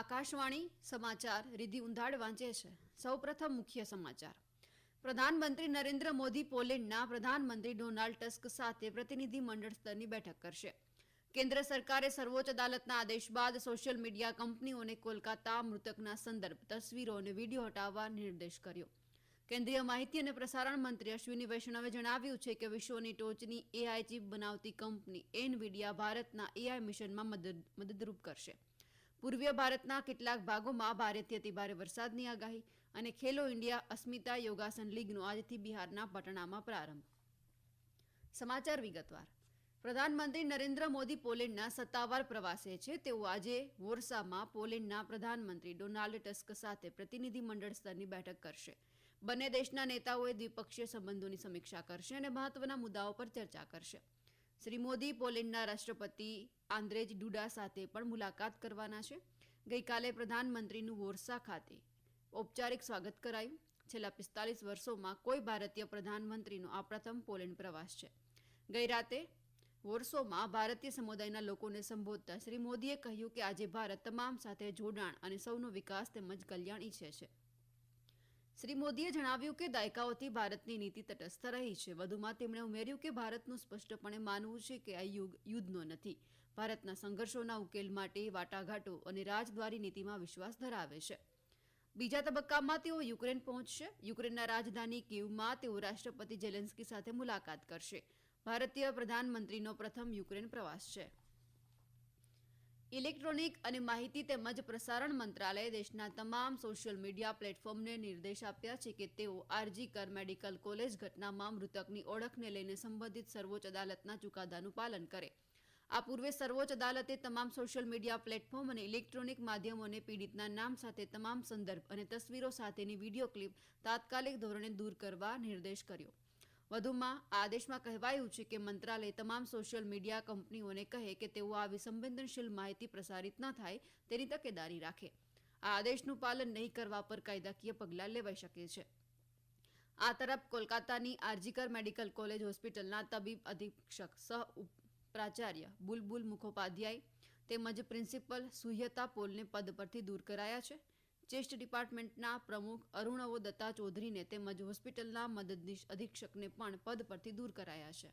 આકાશવાણી સમાચાર રિધિ ઉંધાડ વાંચે છે. સૌપ્રથમ મુખ્ય સમાચાર. પ્રધાનમંત્રી નરેન્દ્ર મોદી પોલેન્ડના પ્રધાનમંત્રી ડોનાલ્ડ ટસ્ક સાથે પ્રતિનિધિ મંડળ સ્તરની બેઠક કરશે. કેન્દ્ર સરકારે સર્વોચ્ચ અદાલતના આદેશ બાદ સોશિયલ મીડિયા કંપનીઓને કોલકાતા મૃતકના સંદર્ભ તસવીરો અને વીડિયો હટાવવા નિર્દેશ કર્યો. કેન્દ્રીય માહિતી અને પ્રસારણ મંત્રી અશ્વિની વૈષ્ણવે જણાવ્યું છે કે વિશ્વની ટોચની એઆઈ ચીપ બનાવતી કંપની એનવીડિયા ભારતના એઆઈ મિશનમાં મદદ મદદરૂપ કરશે. પૂર્વીય ભારતના કેટલાક ભાગોમાં ભારેથી અતિભારે વરસાદની આગાહી અને ખેલો ઇન્ડિયા અસ્મિતા યોગાસન લીગનો આજથી બિહારના પટણામાં પ્રારંભ. સમાચાર વિગતવાર. પ્રધાનમંત્રી નરેન્દ્ર મોદી પોલેન્ડના સત્તાવાર પ્રવાસે છે. તેઓ આજે વોરસામાં પોલેન્ડના પ્રધાનમંત્રી ડોનાલ્ડ ટસ્ક સાથે પ્રતિનિધિ મંડળ સ્તરની બેઠક કરશે. બંને દેશના નેતાઓએ દ્વિપક્ષીય સંબંધોની સમીક્ષા કરશે અને મહત્વના મુદ્દાઓ પર ચર્ચા કરશે. શ્રી મોદી પોલેન્ડના રાષ્ટ્રપતિ આંદ્રેજ ડુડા સાથે પણ મુલાકાત કરવાના છે. ગઈકાલે પ્રધાનમંત્રીનું વોરસા ખાતે ઔપચારિક સ્વાગત કરાયું. છેલ્લા પિસ્તાલીસ વર્ષોમાં કોઈ ભારતીય પ્રધાનમંત્રીનો આ પ્રથમ પોલેન્ડ પ્રવાસ છે. ગઈ રાતે વોરસોમાં ભારતીય સમુદાયના લોકોને સંબોધતા શ્રી મોદીએ કહ્યું કે આજે ભારત તમામ સાથે જોડાણ અને સૌનો વિકાસ તેમજ કલ્યાણ ઈચ્છે છે. શ્રી મોદીએ જણાવ્યું કે દાયકાઓથી ભારતની નીતિ તટસ્થ રહી છે. વધુમાં તેમણે ઉમેર્યું કે ભારતનું સ્પષ્ટપણે માનવું છે કે આ યુગ યુદ્ધનો નથી. ભારતના સંઘર્ષોના ઉકેલ માટે વાટાઘાટો અને રાજદ્વારી નીતિમાં વિશ્વાસ ધરાવે છે. બીજા તબક્કામાં તેઓ યુક્રેન પહોંચશે. યુક્રેનના રાજધાની કીવમાં તેઓ રાષ્ટ્રપતિ જેલેન્સ્કી સાથે મુલાકાત કરશે. ભારતીય પ્રધાનમંત્રીનો પ્રથમ યુક્રેન પ્રવાસ છે. ઇલેક્ટ્રોનિક અને માહિતી તેમજ પ્રસારણ મંત્રાલયે દેશના તમામ સોશિયલ મીડિયા પ્લેટફોર્મને નિર્દેશ આપ્યા છે કે તેઓ આરજી કર મેડિકલ કોલેજ ઘટનામાં મૃતકની ઓળખને લઈને સંબંધિત સર્વોચ્ચ અદાલતના ચુકાદાનું પાલન કરે. આ પૂર્વે સર્વોચ્ચ અદાલતે તમામ સોશિયલ મીડિયા પ્લેટફોર્મ અને ઇલેક્ટ્રોનિક માધ્યમોને પીડિતના નામ સાથે તમામ સંદર્ભ અને તસવીરો સાથેની વીડિયો ક્લિપ તાત્કાલિક ધોરણે દૂર કરવા નિર્દેશ કર્યો. વધુમાં આદેશમાં કહેવાયું છે કે મંત્રાલય તમામ સોશિયલ મીડિયા કંપનીઓને કહે કે તેઓ આવી સંવેદનશીલ માહિતી પ્રસારિત ન થાય તેની તકેદારી રાખે. આ આદેશનું પાલન નહીં કરવા પર કાયદાકીય પગલાં લેવાઈ શકે છે. આ તરફ કોલકાતાની આરજીકર મેડિકલ કોલેજ હોસ્પિટલના તબીબ અધિક્ષક સહ પ્રાચાર્ય બુલબુલ મુખોપાધ્યાય તેમજ પ્રિન્સિપલ સુહ્યતા પોલને પદ પરથી દૂર કરાયા છે. ચેસ્ટ ડિપાર્ટમેન્ટના પ્રમુખ અરુણવો દત્તા ચૌધરીને તેમજ હોસ્પિટલના મદદનીશ અધિક્ષકને પણ પદ પરથી દૂર કરાયા છે.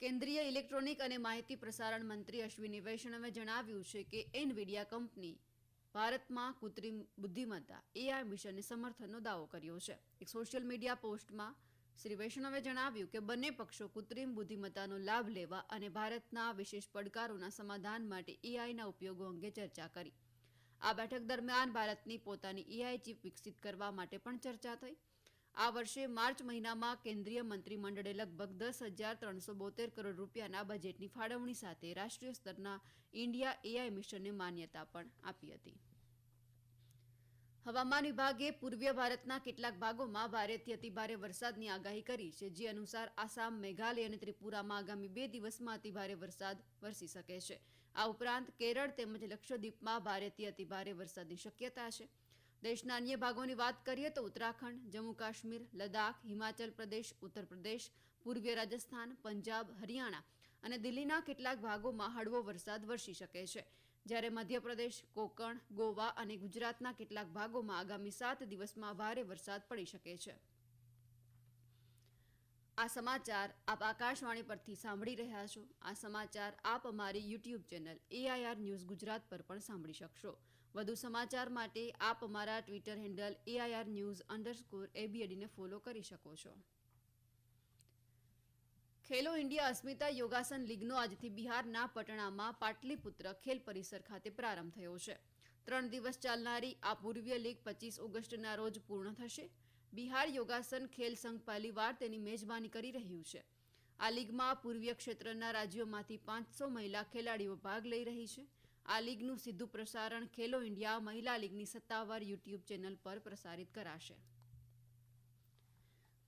કેન્દ્રીય ઇલેક્ટ્રોનિક અને માહિતી પ્રસારણ મંત્રી અશ્વિની વૈષ્ણવે જણાવ્યું છે કે એનવીડિયા કંપની ભારતમાં કૃત્રિમ બુદ્ધિમત્તા, એઆઈ મિશનને સમર્થનનો દાવો કર્યો છે. એક સોશિયલ મીડિયા પોસ્ટમાં શ્રી વૈષ્ણવે જણાવ્યું કે બંને પક્ષો કૃત્રિમ બુદ્ધિમત્તાનો લાભ લેવા અને ભારતના વિશેષ પડકારોના સમાધાન માટે એઆઈના ઉપયોગો અંગે ચર્ચા કરી. આ બેઠક દરમિયાન ભારતની પોતાની એઆઈ ચીપ વિકસિત કરવા માટે પણ ચર્ચા થઈ. આ વર્ષે માર્ચ મહિનામાં કેન્દ્રીય મંત્રીમંડળે લગભગ દસ હજાર ત્રણસો બોતેર કરોડ રૂપિયાના બજેટની ફાળવણી સાથે રાષ્ટ્રીય સ્તરના ઇન્ડિયા એઆઈ મિશનને માન્યતા પણ આપી હતી. હવામાન વિભાગે પૂર્વીય ભારતના કેટલાક ભાગોમાં ભારેથી અતિભારે વરસાદની આગાહી કરી છે, જે અનુસાર આસામ, મેઘાલય અને ત્રિપુરામાં આગામી બે દિવસમાં અતિભારે વરસાદ વરસી શકે છે. આ ઉપરાંત કેરળ તેમજ લક્ષદ્વીપમાં ભારેથી અતિભારે વરસાદની શક્યતા છે. દેશના અન્ય ભાગોની વાત કરીએ તો ઉત્તરાખંડ, જમ્મુ કાશ્મીર, લદ્દાખ, હિમાચલ પ્રદેશ, ઉત્તર પ્રદેશ, પૂર્વીય રાજસ્થાન, પંજાબ, હરિયાણા અને દિલ્હીના કેટલાક ભાગોમાં હળવો વરસાદ વરસી શકે છે. જ્યારે મધ્યપ્રદેશ, કોકણ, ગોવા અને ગુજરાતના કેટલાક ભાગોમાં આગામી સાત દિવસમાં ભારે વરસાદ પડી શકે છે. આ સમાચાર આપ આકાશવાણી પરથી સાંભળી રહ્યા છો. આ સમાચાર આપ અમારી YouTube channel AIR news Gujarat પર પણ સાંભળી શકશો. વધુ સમાચાર માટે આપ અમારા Twitter handle AIR news underscore એબીએડીને follow કરી શકો છો. ખેલો ઇન્ડિયા અસ્મિતા યોગાસન લીગનો આજથી બિહારના પટણામાં પાટલીપુત્ર ખેલ પરિસર ખાતે પ્રારંભ થયો છે. ત્રણ દિવસ ચાલનારી આ પૂર્વીય લીગ પચીસ ઓગસ્ટના રોજ પૂર્ણ થશે. બિહાર યોગાસન ખેલ સંઘ પહેલીવાર તેની મેજબાની કરી રહ્યું છે. આ લીગમાં પૂર્વીય ક્ષેત્રના રાજ્યોમાંથી પાંચસો મહિલા ખેલાડીઓ ભાગ લઈ રહી છે. આ લીગનું સીધું પ્રસારણ ખેલો ઇન્ડિયા મહિલા લીગની સત્તાવાર યુટ્યુબ ચેનલ પર પ્રસારિત કરાશે.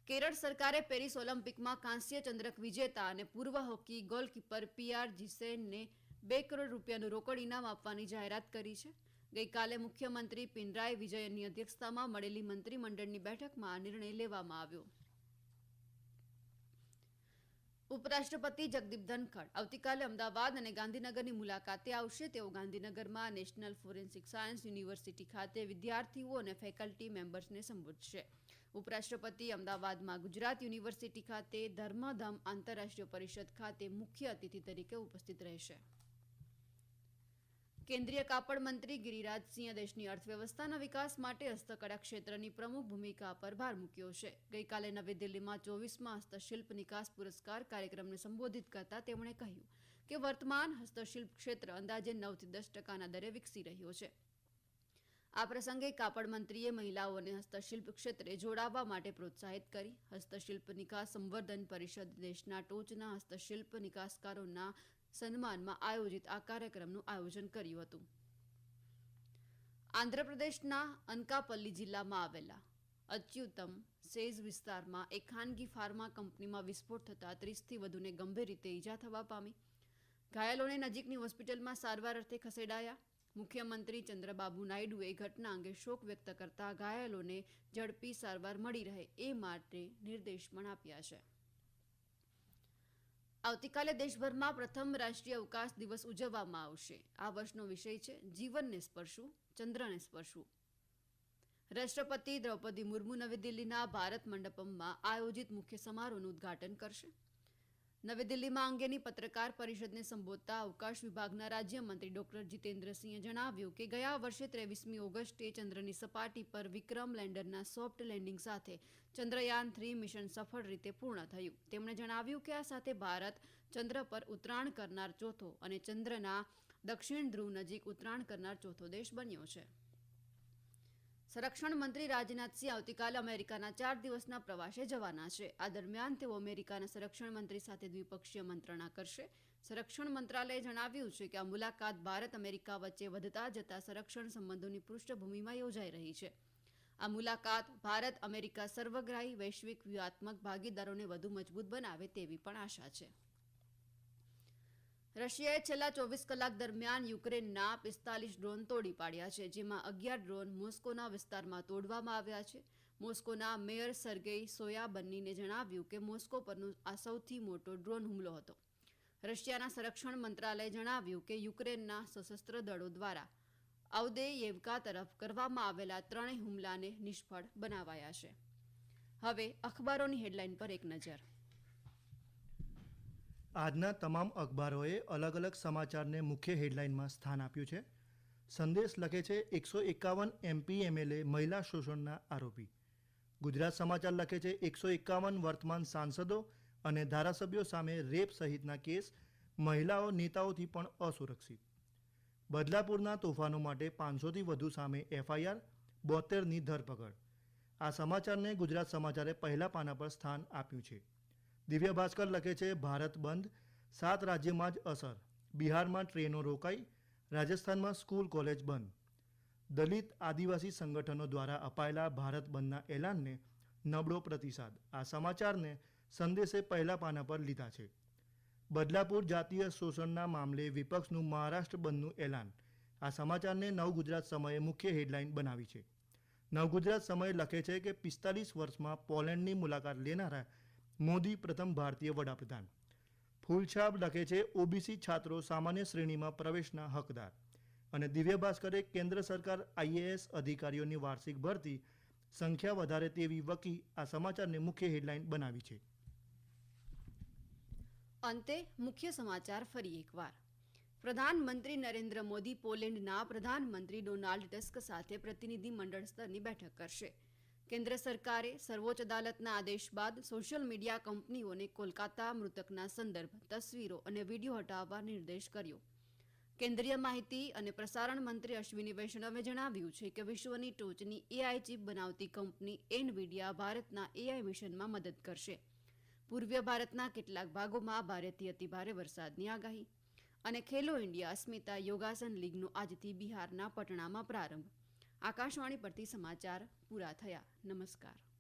કેરળ સરકારે પેરિસ ઓલિમ્પિકમાં કાંસ્ય ચંદ્રક વિજેતા અને પૂર્વ હોકી ગોલકીપર પીઆર જીસેનને બે કરોડ રૂપિયાનું રોકડ ઇનામ આપવાની જાહેરાત કરી છે. ગઈકાલે મુખ્યમંત્રી પિનરાય વિજયનની અધ્યક્ષતામાં મળેલી મંત્રીમંડળની બેઠકમાં આ નિર્ણય લેવામાં આવ્યો. ઉપરાષ્ટ્રપતિ જગદીપ ધનખડ આવતીકાલે અમદાવાદ અને ગાંધીનગરની મુલાકાતે આવશે. તેઓ ગાંધીનગરમાં નેશનલ ફોરેન્સિક સાયન્સ યુનિવર્સિટી ખાતે વિદ્યાર્થીઓ અને ફેકલ્ટી મેમ્બર્સને સંબોધશે. ઉપરાષ્ટ્રપતિ અમદાવાદમાં ગુજરાત યુનિવર્સિટી ખાતે ધર્માધામ આંતરરાષ્ટ્રીય પરિષદ ખાતે મુખ્ય અતિથિ તરીકે ઉપસ્થિત રહેશે. કેન્દ્રીય કાપડ મંત્રી ગિરિરાજસિંહે દેશની અર્થવ્યવસ્થાના વિકાસ માટે હસ્તકળા ક્ષેત્રની પ્રમુખ ભૂમિકા પર ભાર મૂક્યો છે. ગઈકાલે નવી દિલ્હીમાં ચોવીસમાં હસ્તશિલ્પ નિકાસ પુરસ્કાર કાર્યક્રમને સંબોધિત કરતા તેમણે કહ્યું કે વર્તમાન હસ્તશિલ્પ ક્ષેત્ર અંદાજે નવથી દસ ટકાના દરે વિકસી રહ્યો છે. આ પ્રસંગે કાપડ મંત્રીએ મહિલાઓને હસ્તશિલ્પ ક્ષેત્રે જોડાવા માટે પ્રોત્સાહિત કરી. હસ્તશિલ્પ નિકાસ સંવર્ધન પરિષદ દેશના ટોચના હસ્તશિલ્પ નિકાસકારોના સન્માનમાં આયોજિત આ કાર્યક્રમનું આયોજન કર્યું હતું. આંધ્રપ્રદેશના અનકાપલ્લી જિલ્લામાં આવેલા અચ્યુતમ સેઝ વિસ્તારમાં એક ખાનગી ફાર્મા કંપનીમાં વિસ્ફોટ થતાં ત્રીસથી વધુને ગંભીર રીતે ઈજા થવા પામી. ઘાયલોને નજીકની હોસ્પિટલમાં સારવાર અર્થે ખસેડાયા. મુખ્યમંત્રી ચંદ્રબાબુ નાયડુએ ઘટના અંગે શોક વ્યક્ત કરતા ઘાયલોને ઝડપી સારવાર મળી રહે એ માટે નિર્દેશ પણ આપ્યા છે. આવતીકાલે દેશભરમાં પ્રથમ રાષ્ટ્રીય અવકાશ દિવસ ઉજવવામાં આવશે. આ વર્ષનો વિષય છે, જીવનને સ્પર્શવું ચંદ્રને સ્પર્શવું રાષ્ટ્રપતિ દ્રૌપદી મુર્મુ નવી દિલ્હીના ભારત મંડપમમાં આયોજિત મુખ્ય સમારોહનું ઉદ્ઘાટન કરશે. નવી દિલ્હીમાં અંગેની પત્રકાર પરિષદને સંબોધતા અવકાશ વિભાગના રાજ્યમંત્રી ડોક્ટર જીતેન્દ્રસિંહે જણાવ્યું કે ગયા વર્ષે ત્રેવીસમી ઓગસ્ટે ચંદ્રની સપાટી પર વિક્રમ લેન્ડરના સોફ્ટ લેન્ડિંગ સાથે ચંદ્રયાન થ્રી મિશન સફળ રીતે પૂર્ણ થયું. તેમણે જણાવ્યું કે આ સાથે ભારત ચંદ્ર પર ઉતરાણ કરનાર ચોથો અને ચંદ્રના દક્ષિણ ધ્રુવ નજીક ઉતરાણ કરનાર ચોથો દેશ બન્યો છે. સંરક્ષણ મંત્રી રાજનાથસિંહ આવતીકાલે અમેરિકાના ચાર દિવસના પ્રવાસે જવાના છે. આ દરમિયાન તેઓ અમેરિકાના સંરક્ષણ મંત્રી સાથે દ્વિપક્ષીય મંત્રણા કરશે. સંરક્ષણ મંત્રાલયે જણાવ્યું છે કે આ મુલાકાત ભારત અમેરિકા વચ્ચે વધતા જતા સંરક્ષણ સંબંધોની પૃષ્ઠભૂમિમાં યોજાઈ રહી છે. આ મુલાકાત ભારત, અમેરિકા સર્વગ્રાહી, વૈશ્વિક, વ્યૂહાત્મક ભાગીદારોને વધુ મજબૂત બનાવે તેવી પણ આશા છે. રશિયાએ છેલ્લા ચોવીસ કલાક દરમિયાન યુક્રેનના પિસ્તાલીસ ડ્રોન તોડી પાડ્યા છે, જેમાં અગિયાર ડ્રોન મોસ્કોના વિસ્તારમાં તોડવામાં આવ્યા છે. મોસ્કોના મેયર સર્ગેઈ સોયાબન્નીને જણાવ્યું કે મોસ્કો પરનો આ સૌથી મોટો ડ્રોન હુમલો હતો. રશિયાના સંરક્ષણ મંત્રાલયે જણાવ્યું કે યુક્રેનના સશસ્ત્ર દળો દ્વારા અવદેયેવકા તરફ કરવામાં આવેલા ત્રણેય હુમલાને નિષ્ફળ બનાવાયા છે. હવે અખબારોની હેડલાઇન પર એક નજર. આજના તમામ અખબારોએ અલગ અલગ સમાચારને મુખ્ય હેડલાઇનમાં સ્થાન આપ્યું છે. સંદેશ લખે છે એકસો એકાવન એમપી એમએલએ મહિલા શોષણના આરોપી. ગુજરાત સમાચાર લખે છે એકસો એકાવન વર્તમાન સાંસદો અને ધારાસભ્યો સામે રેપ સહિતના કેસ મહિલાઓ નેતાઓથી પણ અસુરક્ષિત. બદલાપુરના તોફાનો માટે પાંચસોથી વધુ સામે એફઆઈઆર, બોતેરની ધરપકડ. આ સમાચારને ગુજરાત સમાચારે પહેલા પાના પર સ્થાન આપ્યું છે. દિવ્ય ભાસ્કર લખે છે, ભારત બંધ, સાત રાજ્યમાં જ અસર. બિહારમાં ટ્રેનો રોકાઈ, રાજસ્થાનમાં સ્કૂલ કોલેજ બંધ. દલિત આદિવાસી સંગઠનો દ્વારા અપાયેલા ભારત બંધના એલાનને નબળો પ્રતિસાદ. આ સમાચારને સંદેશે પહેલા પાના પર લીધા છે. બદલાપુર જાતીય શોષણના મામલે વિપક્ષનું મહારાષ્ટ્ર બંધનું એલાન. આ સમાચારને નવગુજરાત સમયે મુખ્ય હેડલાઇન બનાવી છે. નવગુજરાત સમયે લખે છે કે પિસ્તાલીસ વર્ષમાં પોલેન્ડની મુલાકાત લેનારા મોદી પ્રથમ ભારતીય વડાપ્રધાન. ફૂલછાબ લખે છે ઓબીસી છાત્રો સામાન્ય શ્રેણીમાં પ્રવેશના હકદાર. અને દિવ્ય ભાસ્કરે કેન્દ્ર સરકાર આઈએએસ અધિકારીઓની વાર્ષિક ભરતી સંખ્યા વધારે તેવી વકી આ સમાચારને મુખ્ય હેડલાઇન બનાવી છે. અંતે મુખ્ય સમાચાર ફરી એકવાર. પ્રધાનમંત્રી નરેન્દ્ર મોદી પોલેન્ડના પ્રધાનમંત્રી ડોનાલ્ડ ટસ્ક સાથે પ્રતિનિધિ મંડળ સ્તરની બેઠક કરશે. કેન્દ્ર સરકારે સર્વોચ્ચ અદાલતના આદેશ બાદ સોશિયલ મીડિયા કંપનીઓને કોલકાતા મૃતકના સંદર્ભ, તસવીરો અને વીડિયો હટાવવા નિર્દેશ કર્યો. કેન્દ્રીય માહિતી અને પ્રસારણ મંત્રી અશ્વિની વૈષ્ણવે જણાવ્યું છે કે વિશ્વની ટોચની એઆઈ ચીપ બનાવતી કંપની એનવીડિયા ભારતના એઆઈ મિશનમાં મદદ કરશે. પૂર્વીય ભારતના કેટલાક ભાગોમાં ભારેથી અતિભારે વરસાદની આગાહી. અને ખેલો ઇન્ડિયા અસ્મિતા યોગાસન લીગનો આજથી બિહારના પટણામાં પ્રારંભ. આકાશવાણી પરથી સમાચાર પૂરા થયા. નમસ્કાર.